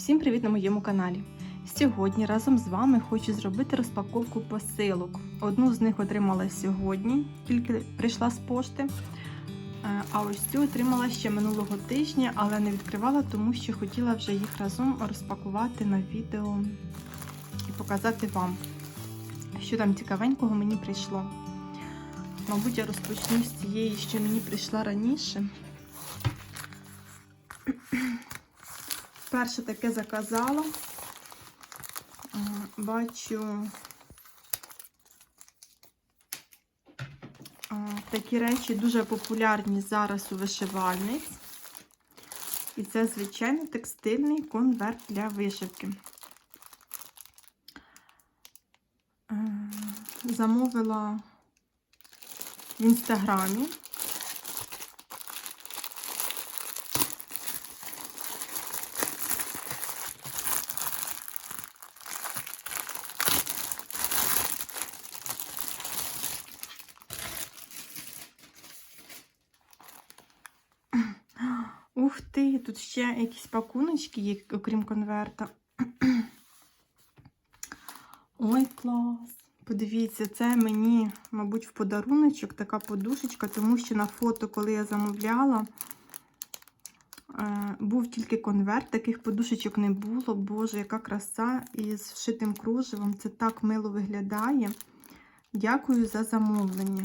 Всім привіт на моєму каналі. Сьогодні разом з вами хочу зробити розпаковку посилок. Одну з них отримала сьогодні, тільки прийшла з пошти. Е, А ось цю отримала ще минулого тижня, але не відкривала, тому що хотіла вже їх разом розпакувати на відео і показати вам, що там цікавенького мені прийшло. Мабуть, я розпочну з цієї, що мені прийшла раніше. Перше таке заказала. Е, Бачу е, такі речі дуже популярні зараз у вишивальниць. І це, звичайно, текстильний конверт для вишивки. Е, Замовила в інстаграмі. Ух ти, тут ще якісь пакуночки окрім конверта. Ой, клас! Подивіться, це мені, мабуть, в подаруночок така подушечка, тому що на фото, коли я замовляла, е, був тільки конверт, таких подушечок не було. Боже, яка краса! І з вшитим кружевом. Це так мило виглядає. Дякую за замовлення.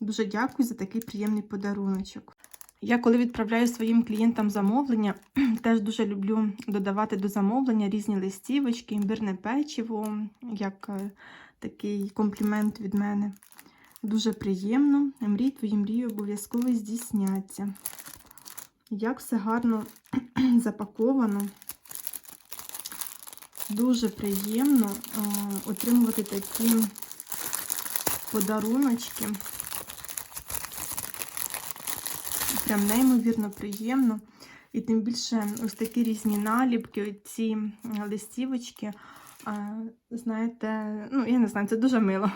Дуже дякую за такий приємний подаруночок. Я коли відправляю своїм клієнтам замовлення, теж дуже люблю додавати до замовлення різні листівочки, імбирне печиво, як е, такий комплімент від мене. Дуже приємно. Мрій твої мрії обов'язково здійсняться. Як все гарно запаковано. Дуже приємно е, отримувати такі подаруночки. Прям неймовірно приємно. І тим більше ось такі різні наліпки, ці листівочки. Знаєте, ну, я не знаю, це дуже мило.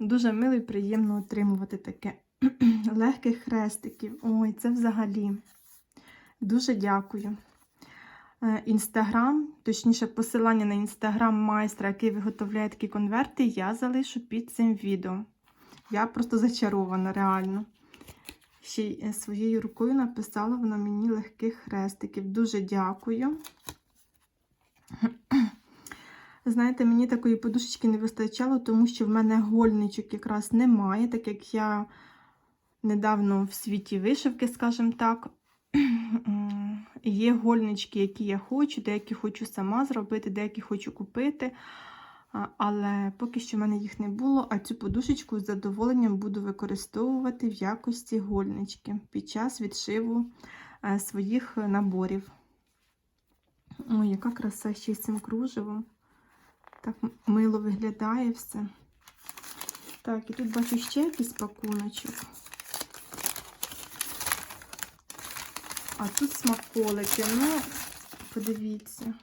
Дуже мило і приємно отримувати таке. Легких хрестиків. Ой, це взагалі. Дуже дякую. Інстаграм, точніше, посилання на інстаграм майстра, який виготовляє такі конверти, я залишу під цим відео. Я просто зачарована, реально. Ще й своєю рукою написала вона мені легких хрестиків. Дуже дякую. Знаєте, мені такої подушечки не вистачало, тому що в мене гольничок якраз немає, так як я недавно в світі вишивки, скажімо так. Є гольнички, які я хочу, деякі хочу сама зробити, деякі хочу купити. Але поки що в мене їх не було, а цю подушечку з задоволенням буду використовувати в якості гольнички під час відшиву своїх наборів. Ой, яка краса ще з цим кружевом. Так мило виглядає все. Так, і тут бачу ще якийсь пакуночок. А тут смаколики. Ну, подивіться.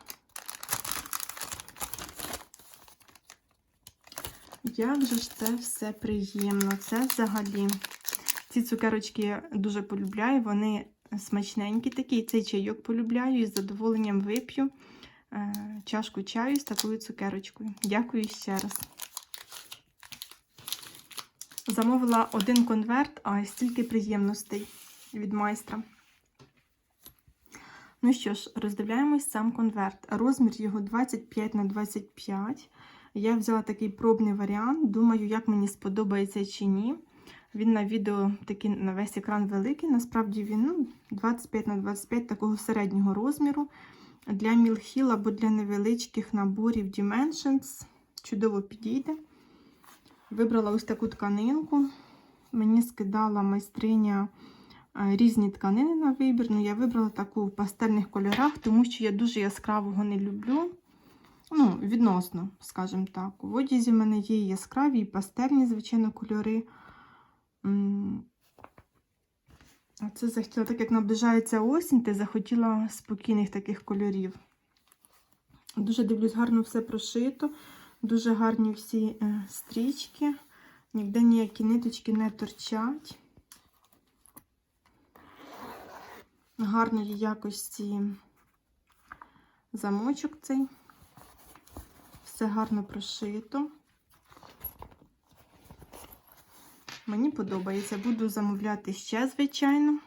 Як же ж це все приємно. Це взагалі. Ці цукерочки я дуже полюбляю, вони смачненькі такі. Цей чайок полюбляю і з задоволенням вип'ю е, чашку чаю з такою цукерочкою. Дякую ще раз. Замовила один конверт, а стільки приємностей від майстра. Ну що ж, роздивляємось сам конверт. Розмір його 25 на 25. Я взяла такий пробний варіант. Думаю, як мені сподобається чи ні. Він на відео такий на весь екран великий. Насправді він ну, 25 на 25 такого середнього розміру. Для мілхіл або для невеличких наборів Dimensions. Чудово підійде. Вибрала ось таку тканинку. Мені скидала майстриня різні тканини на вибір. Ну, я вибрала таку в пастельних кольорах, тому що я дуже яскравого не люблю. Ну, відносно, скажімо так. У одязі в мене є яскраві і пастельні, звичайно, кольори. А це захотіла, так як наближається осінь, ти захотіла спокійних таких кольорів. Дуже дивлюсь, гарно все прошито, дуже гарні всі е, стрічки, ніде ніякі ниточки не торчать. Гарної якості замочок цей. Все гарно прошито. Мені подобається. Буду замовляти ще, звичайно.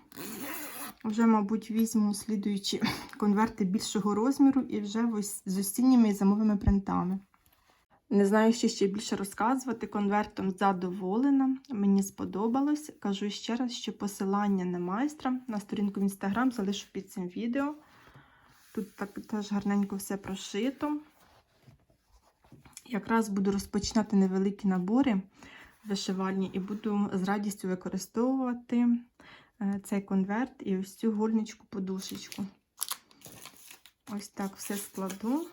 Вже, мабуть, візьму слідуючі конверти більшого розміру і вже з осінніми і зимовими принтами. Не знаю, що ще більше розказувати. Конвертом задоволена. Мені сподобалось. Кажу ще раз, що посилання на майстра на сторінку в інстаграм залишу під цим відео. Тут так теж гарненько все прошито. Якраз буду розпочинати невеликі набори вишивальні і буду з радістю використовувати е, цей конверт і ось цю гольничку подушечку. Ось так все складу.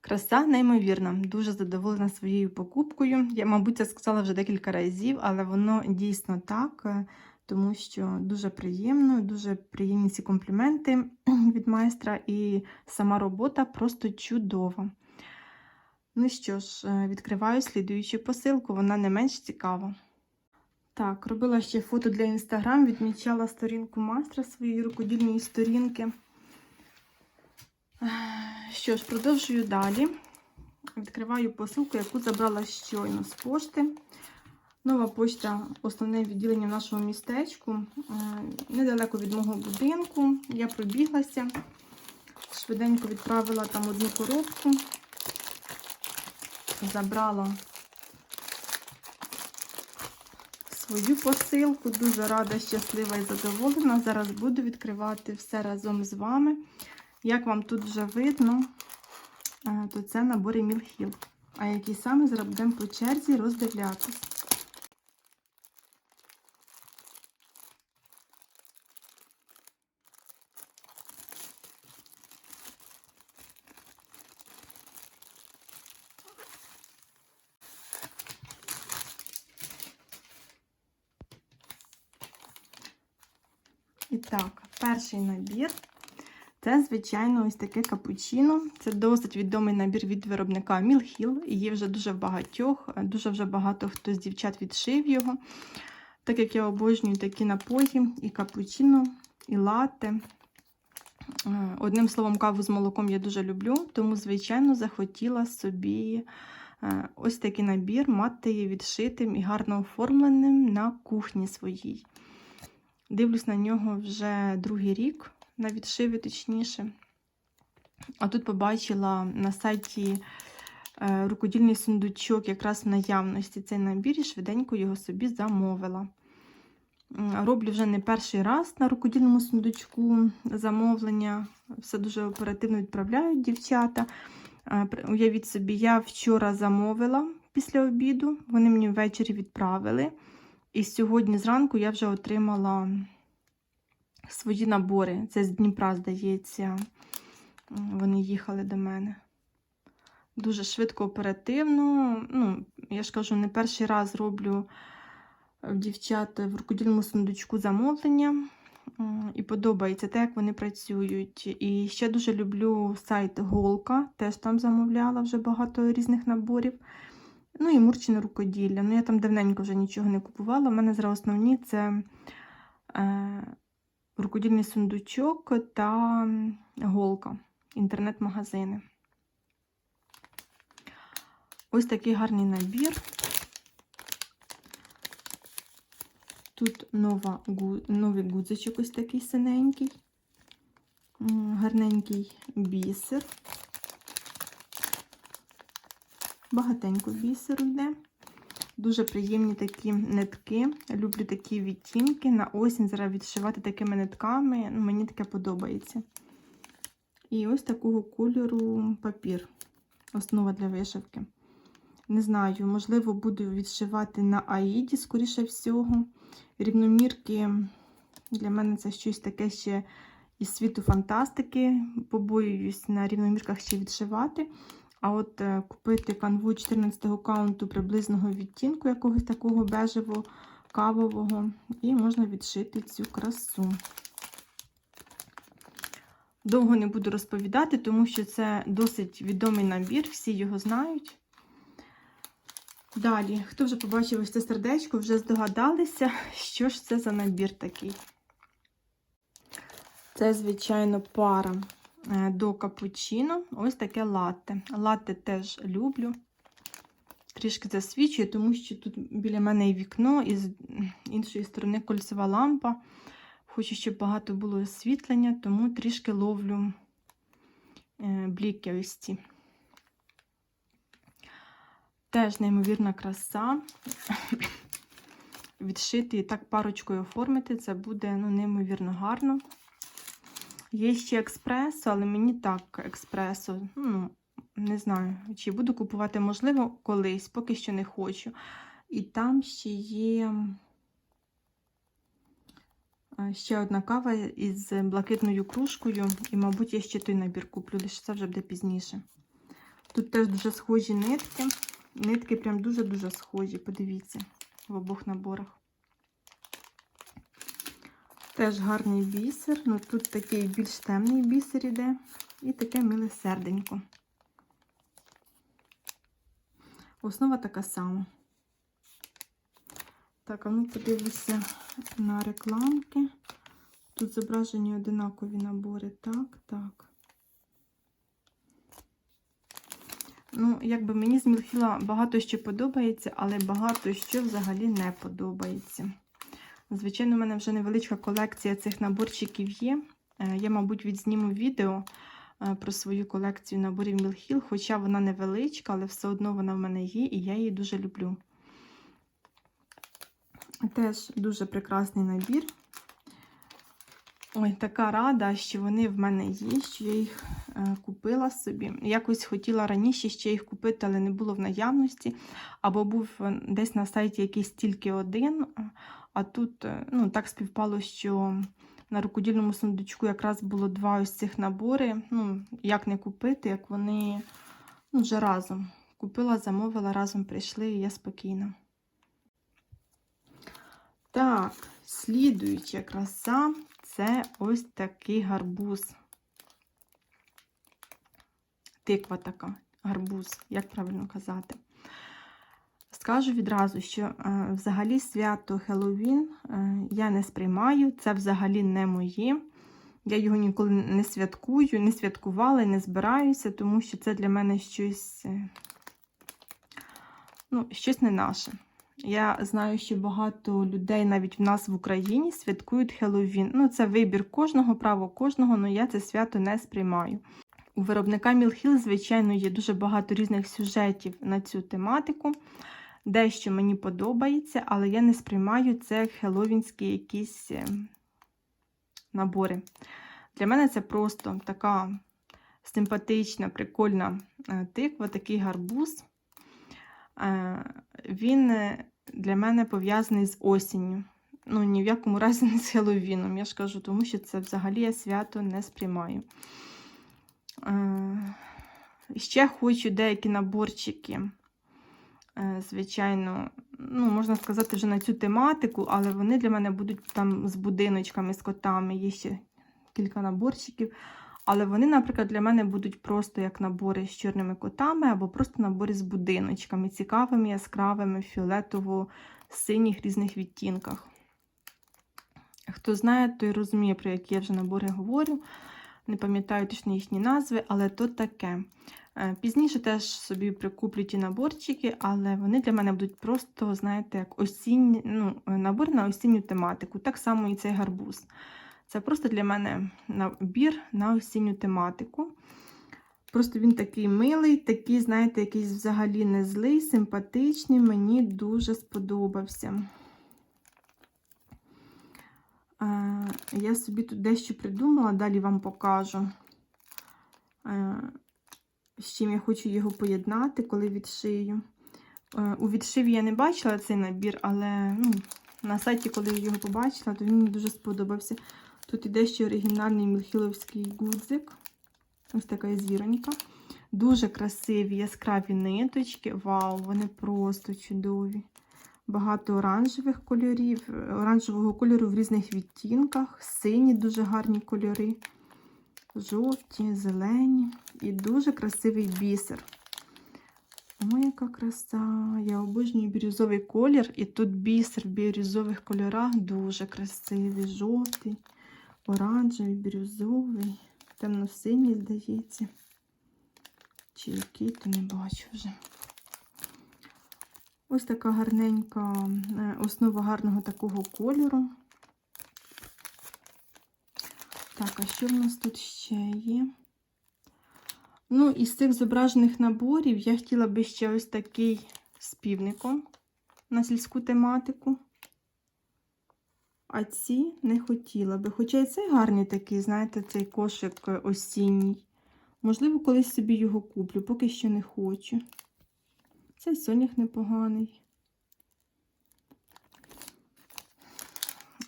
Краса неймовірна, дуже задоволена своєю покупкою. Я, мабуть, це сказала вже декілька разів, але воно дійсно так, е, тому що дуже приємно, дуже приємні ці компліменти від майстра, і сама робота просто чудова. Ну що ж, е, відкриваю слідуючу посилку, вона не менш цікава. Так, робила ще фото для інстаграм, відмічала сторінку майстра своєї рукодільної сторінки. Е, Що ж, продовжую далі. Відкриваю посилку, яку забрала щойно з пошти. Нова почта, основне відділення в нашому містечку. Е, Недалеко від мого будинку. Я пробіглася, швиденько відправила там одну коробку забрала свою посилку. Дуже рада, щаслива і задоволена. Зараз буду відкривати все разом з вами. Як вам тут вже видно, е, то це набори Мілхіл. А які саме зараз будемо по черзі роздивлятись. І так, перший набір це, звичайно, ось таке капучино. Це досить відомий набір від виробника Мілхіл. Є вже дуже багатьох, дуже вже багато хто з дівчат відшив його. Так як я обожнюю такі напої, і капучино, і лате. Е, Одним словом, каву з молоком я дуже люблю, тому, звичайно, захотіла собі е, ось такий набір мати відшитим і гарно оформленим на кухні своїй. Дивлюсь на нього вже другий рік, на відшиві точніше. А тут побачила на сайті е, рукодільний сундучок якраз в наявності цей набір і швиденько його собі замовила. Роблю вже не перший раз на рукодільному сундучку замовлення. Все дуже оперативно відправляють дівчата. Е, Уявіть собі, я вчора замовила після обіду, вони мені ввечері відправили. І сьогодні зранку я вже отримала свої набори. Це з Дніпра, здається. Вони їхали до мене. Дуже швидко, оперативно. Ну, я ж кажу, не перший раз роблю в дівчат в рукодільному сундучку замовлення. І подобається те, як вони працюють. І ще дуже люблю сайт Голка, теж там замовляла вже багато різних наборів. Ну і Мурчине рукоділля. Ну, я там давненько вже нічого не купувала. У мене зараз основні це е, рукодільний сундучок та голка, інтернет-магазини. Ось такий гарний набір. Тут нова, новий гудзичок ось такий синенький, гарненький бісер. Багатенько бісеру йде. Дуже приємні такі нитки. Люблю такі відтінки. На осінь зараз відшивати такими нитками. Ну, мені таке подобається. І ось такого кольору папір. Основа для вишивки. Не знаю, можливо, буду відшивати на Аїді, скоріше всього. Рівномірки для мене це щось таке ще із світу фантастики. Побоююсь на рівномірках ще відшивати. А от е, купити канву 14-го каунту приблизного відтінку, якогось такого бежево кавового, і можна відшити цю красу. Довго не буду розповідати, тому що це досить відомий набір, всі його знають. Далі, хто вже побачив ось це сердечко, вже здогадалися, що ж це за набір такий. Це, звичайно, пара до капучино ось таке латте. Латте теж люблю. Трішки засвічує, тому що тут біля мене і вікно, і з іншої сторони кольцева лампа. Хочу, щоб багато було освітлення, тому трішки ловлю е, бліки ось ці. Теж неймовірна краса. Відшити і так парочкою оформити, це буде ну, неймовірно гарно. Є ще експресо, але мені так експресо. Ну, не знаю, чи буду купувати, можливо, колись, поки що не хочу. І там ще є ще одна кава із блакитною кружкою. І, мабуть, я ще той набір куплю, лише це вже буде пізніше. Тут теж дуже схожі нитки. Нитки прям дуже-дуже схожі, подивіться, в обох наборах. Теж гарний бісер. Ну тут такий більш темний бісер іде. І таке миле серденько. Основа така сама. Так, а ну подивлюся на рекламки. Тут зображені одинакові набори. Так, так. Ну, якби мені з Мілхіла багато що подобається, але багато що взагалі не подобається. Звичайно, у мене вже невеличка колекція цих наборчиків є. Е, Я, мабуть, відзніму відео е, про свою колекцію наборів Мілхіл, хоча вона невеличка, але все одно вона в мене є, і я її дуже люблю. Теж дуже прекрасний набір. Ой, така рада, що вони в мене є, що я їх е, купила собі. Якось хотіла раніше ще їх купити, але не було в наявності. Або був десь на сайті якийсь тільки один. А тут е, ну, так співпало, що на рукодільному сундучку якраз було два ось цих набори. Ну, як не купити, як вони ну, вже разом. Купила, замовила, разом прийшли, і я спокійна. Так, слідуюча краса це ось такий гарбуз. Тиква така, гарбуз, як правильно казати. Скажу відразу, що е, взагалі свято Хеллоуін е, я не сприймаю, це взагалі не моє. Я його ніколи не святкую, не святкувала не збираюся, тому що це для мене щось, е, ну, щось не наше. Я знаю, що багато людей навіть в нас в Україні святкують Хеллоуін. Ну, це вибір кожного, право кожного, але я це свято не сприймаю. У виробника Мілхіл, звичайно, є дуже багато різних сюжетів на цю тематику. Дещо мені подобається, але я не сприймаю це хеллоуінські якісь е, набори. Для мене це просто така симпатична, прикольна е, тиква, такий гарбуз. Е, Він для мене пов'язаний з осінню. Ну, ні в якому разі не з Хеллоуіном, я ж кажу, тому що це взагалі я свято не сприймаю. Ще хочу деякі наборчики. Е, Звичайно, ну, можна сказати, вже на цю тематику, але вони для мене будуть там з будиночками, з котами. Є ще кілька наборчиків. Але вони, наприклад, для мене будуть просто як набори з чорними котами, або просто набори з будиночками, цікавими, яскравими, фіолетово-синіх різних відтінках. Хто знає, той розуміє, про які я вже набори говорю. Не пам'ятаю точно їхні назви, але то таке. Е, Пізніше теж собі прикуплю ті наборчики, але вони для мене будуть просто, знаєте, як осінні, ну, набор на осінню тематику. Так само і цей гарбуз. Це просто для мене набір на осінню тематику. Просто він такий милий, такий, знаєте, якийсь взагалі не злий, симпатичний, мені дуже сподобався. Е, Я собі тут дещо придумала, далі вам покажу, е, з чим я хочу його поєднати, коли відшию. Е, У відшиві я не бачила цей набір, але ну, на сайті, коли я його побачила, то він мені дуже сподобався. Тут іде ще оригінальний мілхіловський гудзик. Ось така зіронька. Дуже красиві яскраві ниточки. Вау, вони просто чудові. Багато оранжевих кольорів, оранжевого кольору в різних відтінках, сині дуже гарні кольори, жовті, зелені і дуже красивий бісер. Ой, яка краса! Я обожнюю бірюзовий колір, і тут бісер в бірюзових кольорах дуже красивий, жовтий, оранжевий, бірюзовий. темно-синій, здається. Чи який, то не бачу вже. Ось така гарненька е, основа гарного такого кольору. Так, а що в нас тут ще є? Ну, із цих зображених наборів я хотіла би ще ось такий з півником на сільську тематику. А ці не хотіла би. Хоча і цей гарний такий, знаєте, цей кошик осінній. Можливо, колись собі його куплю, поки що не хочу. Цей сонях непоганий.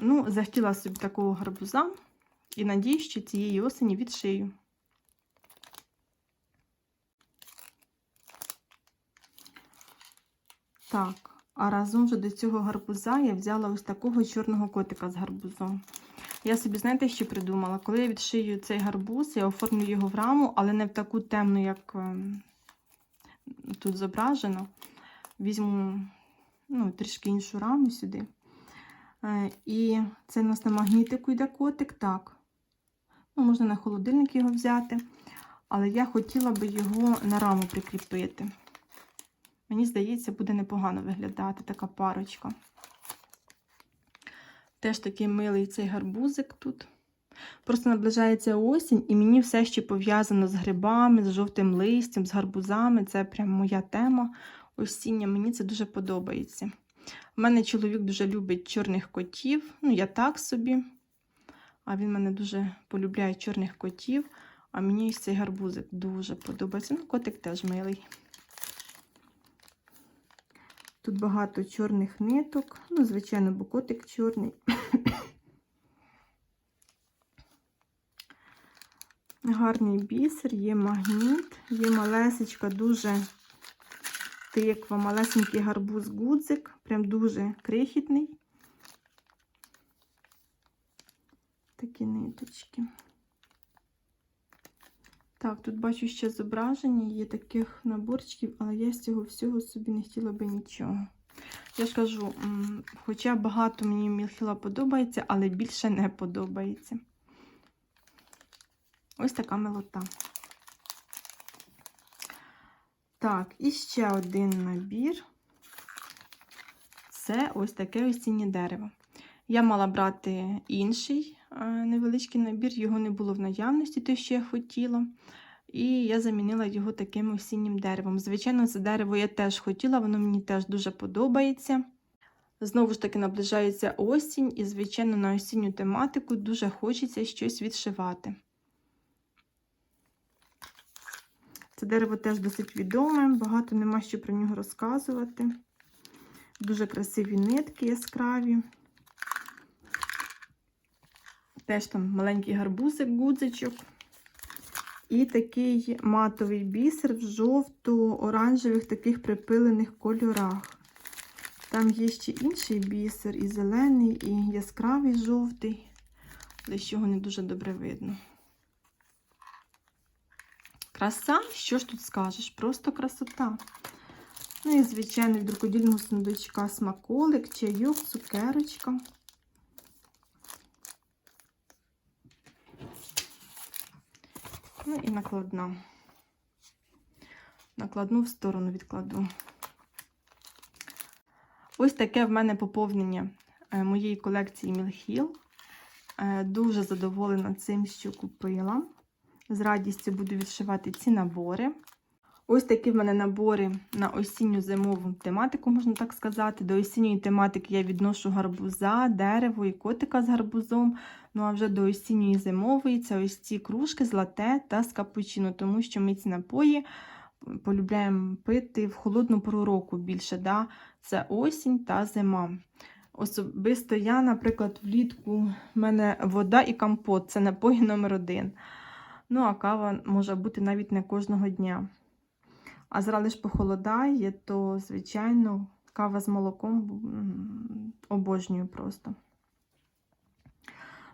Ну, захотіла собі такого гарбуза і надіюсь, що цієї осені відшию. Так, а разом же до цього гарбуза я взяла ось такого чорного котика з гарбузом. Я собі, знаєте, що придумала? Коли я відшию цей гарбуз, я оформлю його в раму, але не в таку темну, як ем, тут зображено. Візьму ну, трішки іншу раму сюди. Е, І це у нас на магнітику йде котик, так. Ну, можна на холодильник його взяти, але я хотіла би його на раму прикріпити. Мені здається, буде непогано виглядати така парочка. Теж такий милий цей гарбузик тут. Просто наближається осінь, і мені все ще пов'язано з грибами, з жовтим листям, з гарбузами. Це прям моя тема осіння. Мені це дуже подобається. У мене чоловік дуже любить чорних котів. Ну, я так собі. А він мене дуже полюбляє чорних котів. А мені цей гарбузик дуже подобається. Ну, котик теж милий. Тут багато чорних ниток. Ну, звичайно, бо котик чорний. Гарний бісер, є магніт, є малесечка, дуже тиква, малесенький гарбуз гудзик, прям дуже крихітний. Такі ниточки. Так, тут бачу ще зображення, є таких наборчиків, але я з цього всього собі не хотіла би нічого. Я ж кажу, хоча багато мені мілхіла подобається, але більше не подобається. Ось така милота. Так, і ще один набір. Це ось таке осіннє дерево. Я мала брати інший невеличкий набір, його не було в наявності, те, що я хотіла. І я замінила його таким осіннім деревом. Звичайно, це дерево я теж хотіла, воно мені теж дуже подобається. Знову ж таки, наближається осінь, і, звичайно, на осінню тематику дуже хочеться щось відшивати. Це дерево теж досить відоме, багато нема що про нього розказувати. Дуже красиві нитки яскраві. Теж там маленький гарбузик, гудзичок. І такий матовий бісер в жовто-оранжевих таких припилених кольорах. Там є ще інший бісер, і зелений, і яскравий жовтий, але чого не дуже добре видно. Краса, що ж тут скажеш? Просто красота. Ну і, звичайно, від рукодільного сундучка смаколик, чайок, цукерочка. Ну і накладна. Накладну в сторону відкладу. Ось таке в мене поповнення е, моєї колекції Мілхіл. Дуже задоволена цим, що купила. З радістю буду відшивати ці набори. Ось такі в мене набори на осінню-зимову тематику, можна так сказати. До осінньої тематики я відношу гарбуза, дерево і котика з гарбузом. Ну а вже до осінньої зимової це ось ці кружки з лате та з капучино, тому що ми ці напої полюбляємо пити в холодну пору року більше. Да? Це осінь та зима. Особисто я, наприклад, влітку в мене вода і компот це напої номер один. Ну, а кава може бути навіть не кожного дня. А зрали ж похолодає, то, звичайно, кава з молоком обожнюю просто.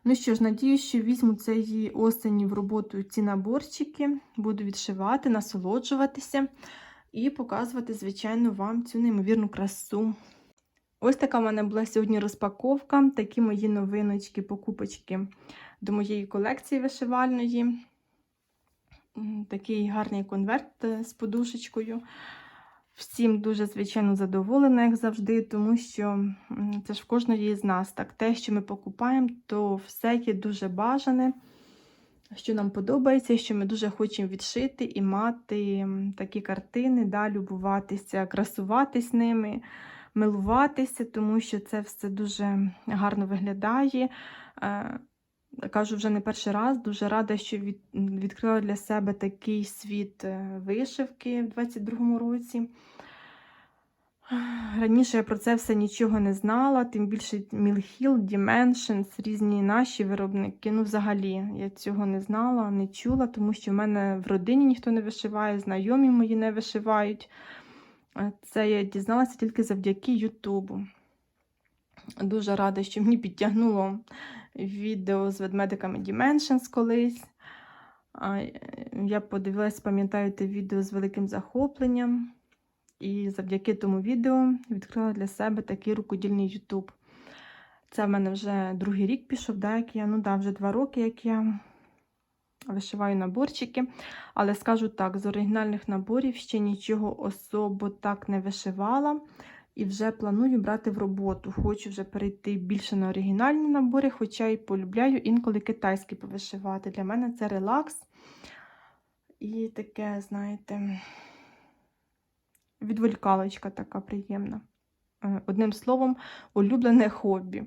Ну що ж, надію, що візьму цієї осені в роботу ці наборчики, буду відшивати, насолоджуватися і показувати, звичайно, вам цю неймовірну красу. Ось така в мене була сьогодні розпаковка. Такі мої новиночки, покупочки до моєї колекції вишивальної. Такий гарний конверт е, з подушечкою. Всім дуже, звичайно, задоволена, як завжди, тому що це ж в кожної з нас. Так, те, що ми покупаємо, то все є дуже бажане, що нам подобається, що ми дуже хочемо відшити і мати такі картини, да, любуватися, красуватись ними, милуватися, тому що це все дуже гарно виглядає. Кажу вже не перший раз, дуже рада, що від, відкрила для себе такий світ е, вишивки в 22-му році. Раніше я про це все нічого не знала, тим більше Milhill, Dimensions, різні наші виробники. Ну, взагалі, я цього не знала, не чула, тому що в мене в родині ніхто не вишиває, знайомі мої не вишивають. Е, Це я дізналася тільки завдяки Ютубу. Дуже рада, що мені підтягнуло відео з ведмедиками Dimensions колись. Е, Я подивилась, пам'ятаю те відео з великим захопленням. І завдяки тому відео відкрила для себе такий рукодільний Ютуб. Це в мене вже другий рік пішов, да, як я, ну да, вже два роки, як я вишиваю наборчики. Але скажу так, з оригінальних наборів ще нічого особо так не вишивала. І вже планую брати в роботу. Хочу вже перейти більше на оригінальні набори, хоча й полюбляю інколи китайські повишивати. Для мене це релакс. І таке, знаєте, відволікалочка така приємна. Е, Одним словом, улюблене хобі.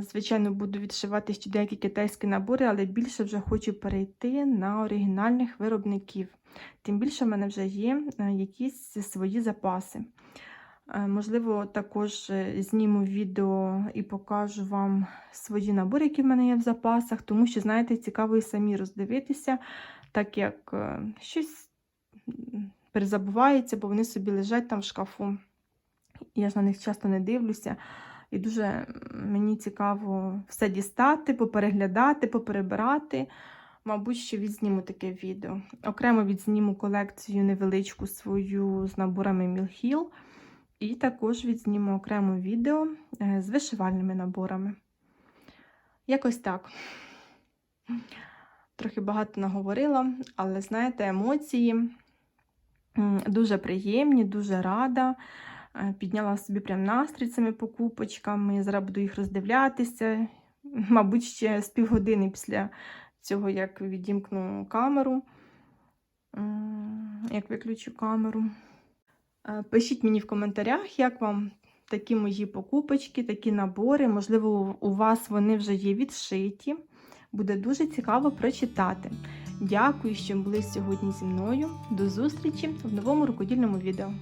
Звичайно, буду відшивати ще деякі китайські набори, але більше вже хочу перейти на оригінальних виробників. Тим більше в мене вже є е, якісь свої запаси. Е, Можливо, також е, зніму відео і покажу вам свої набори, які в мене є в запасах, тому що, знаєте, цікаво і самі роздивитися, так як щось перезабувається, бо вони собі лежать там в шкафу. Я ж на них часто не дивлюся. І дуже мені цікаво все дістати, попереглядати, поперебирати. Мабуть, ще відзніму таке відео. Окремо відзніму колекцію невеличку свою з наборами Mill і також відзніму окремо відео е, з вишивальними наборами. Якось так. Трохи багато наговорила, але знаєте, емоції дуже приємні, дуже рада. Е, Підняла собі прям настрій цими покупочками. Зараз буду їх роздивлятися. Мабуть, ще з півгодини після цього, як відімкну камеру, як виключу камеру. Е, Пишіть мені в коментарях, як вам такі мої покупочки, такі набори. Можливо, у вас вони вже є відшиті. Буде дуже цікаво прочитати. Дякую, що були сьогодні зі мною. До зустрічі в новому рукодільному відео.